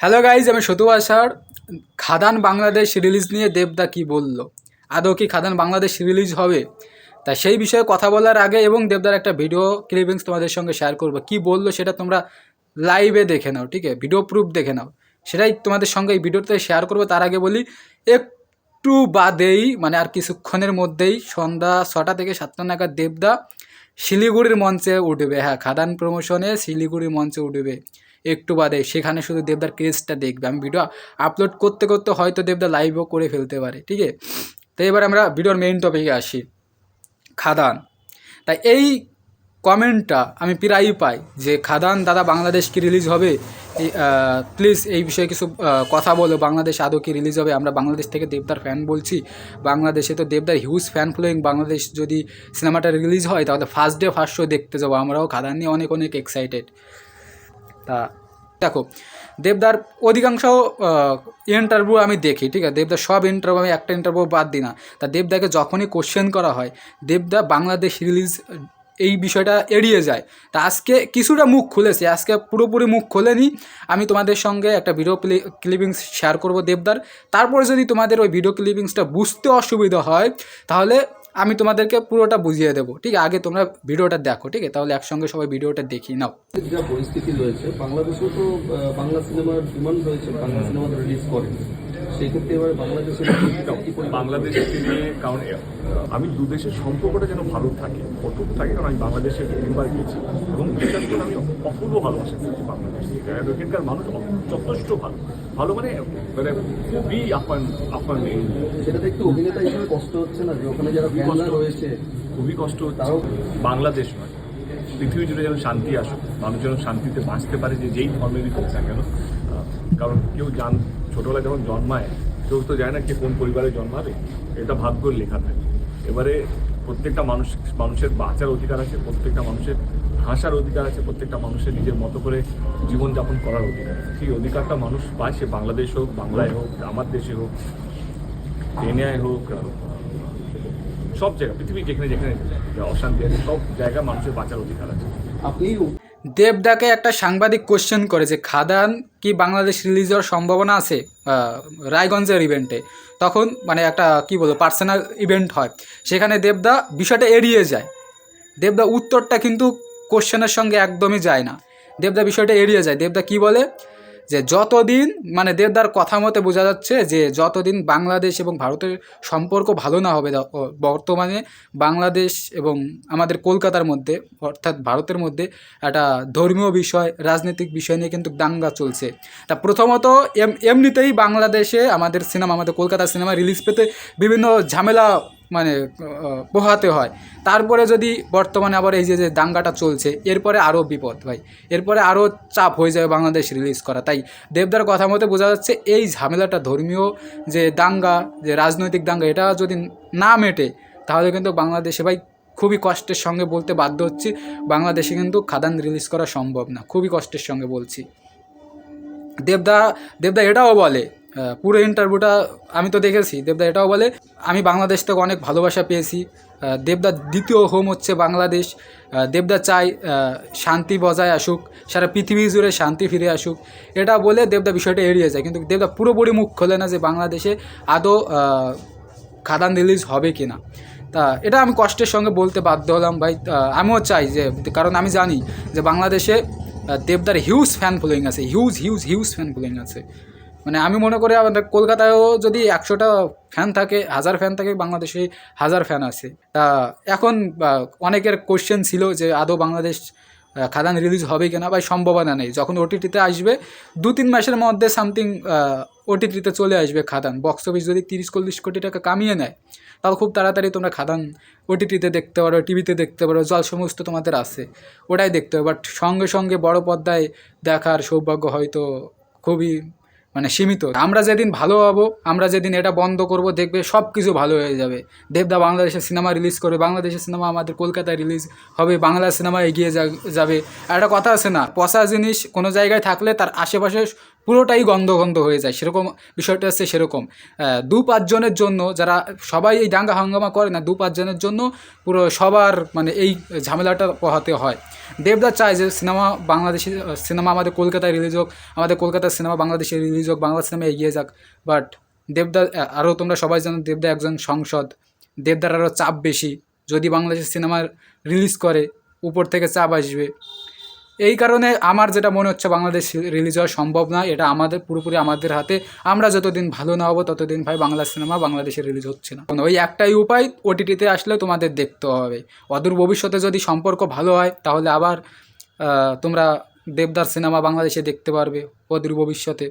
Hello guys আমি সতু আসার খাদান Bangladesh release নিয়ে দেবদা কি বলল? আদৌ কি খাদান বাংলাদেশ রিলিজ হবে? তা সেই বিষয়ে কথা বলার আগে এবং দেবদার একটা ভিডিও ক্লিপিংস তোমাদের সঙ্গে শেয়ার করব। কি বলল সেটা তোমরা লাইভে দেখে নাও, ঠিক আছে? ভিডিও প্রুফ দেখে নাও। সেটাই তোমাদের সঙ্গে এই ভিডিওতে শেয়ার করব। তার আগে বলি, একটু বাদেই মানে আর কিছুক্ষণের মধ্যেই সন্ধ্যা ছটা থেকে সাতটা নাগাদ দেবদা শিলিগুড়ির মঞ্চে উঠবে। হ্যাঁ খাদান প্রমোশনে শিলিগুড়ির মঞ্চে উঠবে। একটু বাদে সেখানে শুধু দেবদার ক্রেজটা দেখবে। আমি ভিডিও আপলোড করতে করতে হয়তো দেবদা লাইভও করে ফেলতে পারে ঠিক আছে তো এবার আমরা ভিডিওর মেইন টপিকে আসি। খাদান। তাই এই কমেন্টটা আমি প্রায়ই পাই যে, খাদান, দাদা, বাংলাদেশ কি রিলিজ হবে? প্লিজ এই বিষয়ে কিছু কথা বলো। বাংলাদেশ আদৌ কি রিলিজ হবে? আমরা বাংলাদেশ থেকে দেবদার ফ্যান বলছি। বাংলাদেশে তো দেবদার হিউজ ফ্যান ফলোয়িং বাংলাদেশ যদি সিনেমাটা রিলিজ হয়, তাহলে ফার্স্ট ডে ফার্স্ট শো দেখতে যাব। আমরাও খাদান নিয়ে অনেক অনেক এক্সাইটেড তা দেখো, দেবদার অধিকাংশ ইন্টারভিউ আমি দেখি, ঠিক আছে? দেবদার সব ইন্টারভিউ আমি একটা ইন্টারভিউ বাদ দিই না। তা দেবদাকে যখনই কোশ্চেন করা হয়, দেবদা বাংলাদেশ রিলিজ এই বিষয়টা এড়িয়ে যায়। তা আজকে কিছুটা মুখ খুলেছে, আজকে পুরোপুরি মুখ খোলেনি। আমি তোমাদের সঙ্গে একটা ভিডিও ক্লিপিংস শেয়ার করব দেবদার। তারপরে যদি তোমাদের ওই ভিডিও ক্লিপিংসটা বুঝতে অসুবিধা হয়, তাহলে আমি তোমাদেরকে পুরোটা বুঝিয়ে দেবো। ঠিক আছে? আগে তোমরা ভিডিওটা দেখো ঠিক আছে? তাহলে একসঙ্গে সবাই ভিডিওটা দেখি নাও। যা পরিস্থিতি রয়েছে বাংলাদেশেও তো বাংলা সিনেমার ডিমান্ড রয়েছে বাংলা সিনেমা রিলিজ করে। সেই ক্ষেত্রে এবার বাংলাদেশের বাংলাদেশকে নিয়ে কারণ আমি দু দেশের সম্পর্কটা যেন ভালো থাকে অটুট থাকে কারণ আমি বাংলাদেশে তিনবার গেছি এবং বিশ্বাস করে আমি অপূর্ব ভালোবাসা পেয়েছি বাংলাদেশকে। আর এখানকার মানুষ যথেষ্ট ভালো। ভালো মানে মানে খুবই সেটাতে একটু অভিনেতা হিসেবে কষ্ট হচ্ছে না? যে ওখানে যারা ফ্যানরা রয়েছে খুবই কষ্ট হচ্ছে। বাংলাদেশ নয় পৃথিবী জুড়ে যেন শান্তি আসুক মানুষ যেন শান্তিতে বাঁচতে পারে যে যেই ধর্মেরই হোক না কেন। কারণ কেউ জান ছোটবেলায় যখন জন্মায় কেউ তো জানে না কে কোন পরিবারে জন্মাবে এটা ভাগ্যর লেখা থাকে। এবারে প্রত্যেকটা মানুষ মানুষের বাঁচার অধিকার আছে, প্রত্যেকটা মানুষের হাসার অধিকার আছে, প্রত্যেকটা মানুষের নিজের মতো করে জীবনযাপন করার অধিকার আছে। সেই অধিকারটা মানুষ পায়, সে বাংলাদেশ হোক, বাংলায় হোক, আমার দেশে হোক, কেনিয়ায় হোক সব জায়গা, পৃথিবী যেখানে যেখানে অশান্তি আছে, সব জায়গা মানুষের বাঁচার অধিকার আছে। আপনি দেবদাকে একটা সাংবাদিক কোশ্চেন করে যে খাদান কি বাংলাদেশ রিলিজ হওয়ার সম্ভাবনা আছে? রায়গঞ্জের ইভেন্টে তখন মানে একটা কি বলব পার্সোনাল ইভেন্ট হয়। সেখানে দেবদা বিষয়টা এড়িয়ে যায়। দেবদা উত্তরটা কিন্তু কোশ্চেনের সঙ্গে একদমই যায় না। দেবদা বিষয়টা এড়িয়ে যায়। দেবদা কি বলে? যে যতদিন মানে দেবদার কথা মতে বোঝা যাচ্ছে যে যতদিন বাংলাদেশ এবং ভারতের সম্পর্ক ভালো না হবে বর্তমানে বাংলাদেশ এবং আমাদের কলকাতার মধ্যে, অর্থাৎ ভারতের মধ্যে একটা ধর্মীয় বিষয়, রাজনৈতিক বিষয় নিয়ে কিন্তু দাঙ্গা চলছে। তা প্রথমত এম, এমনিতেই বাংলাদেশে আমাদের সিনেমা, আমাদের কলকাতার সিনেমা রিলিজ পেতে বিভিন্ন ঝামেলা মানে পোহাতে হয়। তারপরে যদি বর্তমানে আবার এই যে যে দাঙ্গাটা চলছে, এরপরে আরও বিপদ ভাই। এরপরে আরও চাপ হয়ে যাবে বাংলাদেশ রিলিজ করা। তাই দেবদার কথা মতে বোঝা যাচ্ছে, এই ঝামেলাটা ধর্মীয় যে দাঙ্গা, যে রাজনৈতিক দাঙ্গা, এটা যদি না মেটে, তাহলে কিন্তু বাংলাদেশে ভাই খুবই কষ্টের সঙ্গে বলতে বাধ্য হচ্ছি। বাংলাদেশে কিন্তু খাদান রিলিজ করা সম্ভব না। খুবই কষ্টের সঙ্গে বলছি। দেবদা দেবদা এটাও বলে পুরো ইন্টারভিউটা আমি তো দেখেছি। দেবদা এটাও বলে, আমি বাংলাদেশ থেকে অনেক ভালোবাসা পেয়েছি। দেবদার দ্বিতীয় হোম হচ্ছে বাংলাদেশ। দেবদা চাই শান্তি বজায় আসুক, সারা পৃথিবী জুড়ে শান্তি ফিরে আসুক। এটা বলে দেবদা বিষয়টা এড়িয়ে যায়। কিন্তু দেবদা পুরোপুরি মুখ খোলে না যে বাংলাদেশে আদৌ খাদান রিলিজ হবে কি না তা এটা আমি কষ্টের সঙ্গে বলতে বাধ্য হলাম ভাই। আমিও চাই যে, কারণ আমি জানি যে বাংলাদেশে দেবদার হিউজ ফ্যান ফলোয়িং আছে। Huge huge huge fan following আছে। মানে আমি মনে করি আমাদের কলকাতায়ও যদি একশোটা ফ্যান থাকে, হাজার ফ্যান থাকে, বাংলাদেশে হাজার ফ্যান আছে। তা এখন অনেকের কোশ্চেন ছিল যে আদৌ বাংলাদেশ খাদান রিলিজ হবে কিনা বা সম্ভাবনা নেই। যখন ওটিটিতে আসবে দু তিন মাসের মধ্যে সামথিং ওটিটিতে চলে আসবে খাদান। বক্স অফিস যদি তিরিশ চল্লিশ কোটি টাকা কামিয়ে নেয়, তাহলে খুব তাড়াতাড়ি তোমরা খাদান ওটিটিতে দেখতে পারো টিভিতে দেখতে পারো জল সমস্ত তোমাদের আছে, ওটাই দেখতে হবে। বাট সঙ্গে সঙ্গে বড় পর্দায় দেখার সৌভাগ্য হয়তো খুবই মানে সীমিত। আমরা যেদিন ভালো হব, আমরা যেদিন এটা বন্ধ করব, দেখবে সব কিছু ভালো হয়ে যাবে। দেবদা বাংলাদেশের সিনেমা রিলিজ করবে বাংলাদেশের সিনেমা আমাদের কলকাতায় রিলিজ হবে বাংলা সিনেমা এগিয়ে যাবে। আর একটা কথা আছে না, পচা জিনিস কোনো জায়গায় থাকলে তার আশেপাশে পুরোটাই গন্ধ গন্ধ হয়ে যায়। সেরকম বিষয়টা হচ্ছে সেরকম। দু পাঁচজনের জন্য যারা সবাই এই দাঙ্গা হাঙ্গামা করে না, দু পাঁচজনের জন্য পুরো সবার মানে এই ঝামেলাটা পোহাতে হয়। দেবদা চায় যে সিনেমা বাংলাদেশি, সিনেমা আমাদের কলকাতায় রিলিজ হোক, আমাদের কলকাতার সিনেমা বাংলাদেশে রিলিজ হোক, বাংলা সিনেমা এগিয়ে যাক। বাট দেবদা আরও তোমরা সবাই জানো দেবদা একজন সংসদ। দেবদার আরও চাপ বেশি। যদি বাংলাদেশের সিনেমা রিলিজ করে, উপর থেকে চাপ আসবে। এই কারণে আমার যেটা মনে হচ্ছে বাংলাদেশ রিলিজ হওয়া সম্ভব না, এটা আমাদের, পুরোপুরি আমাদের হাতে। আমরা যতদিন ভালো না হব, ততদিন ভাই বাংলা সিনেমা বাংলাদেশে রিলিজ হচ্ছে না। ওই একটাই উপায় ওটিটিতে আসলে তোমাদের দেখতে হবে। অদূর ভবিষ্যতে যদি সম্পর্ক ভালো হয়, তাহলে আবার তোমরা দেবদার সিনেমা বাংলাদেশে দেখতে পারবে অদূর ভবিষ্যতে।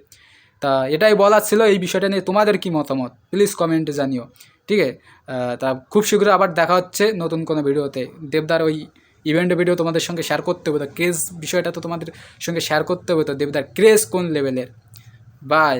তা এটাই বলার ছিল, এই বিষয়টা নিয়ে তোমাদের কি মতামত? প্লিজ কমেন্টে জানিও। ঠিক আছে? তা খুব শীঘ্র আবার দেখা হচ্ছে নতুন কোনো ভিডিওতে। দেবদার ওই ইভেন্ট ভিডিও তোমাদের সঙ্গে শেয়ার করতে হবে, তো ক্রেজ বিষয়টা তো তোমাদের সঙ্গে শেয়ার করতে হবে, তো দেবদার ক্রেজ কোন লেভেলের বাই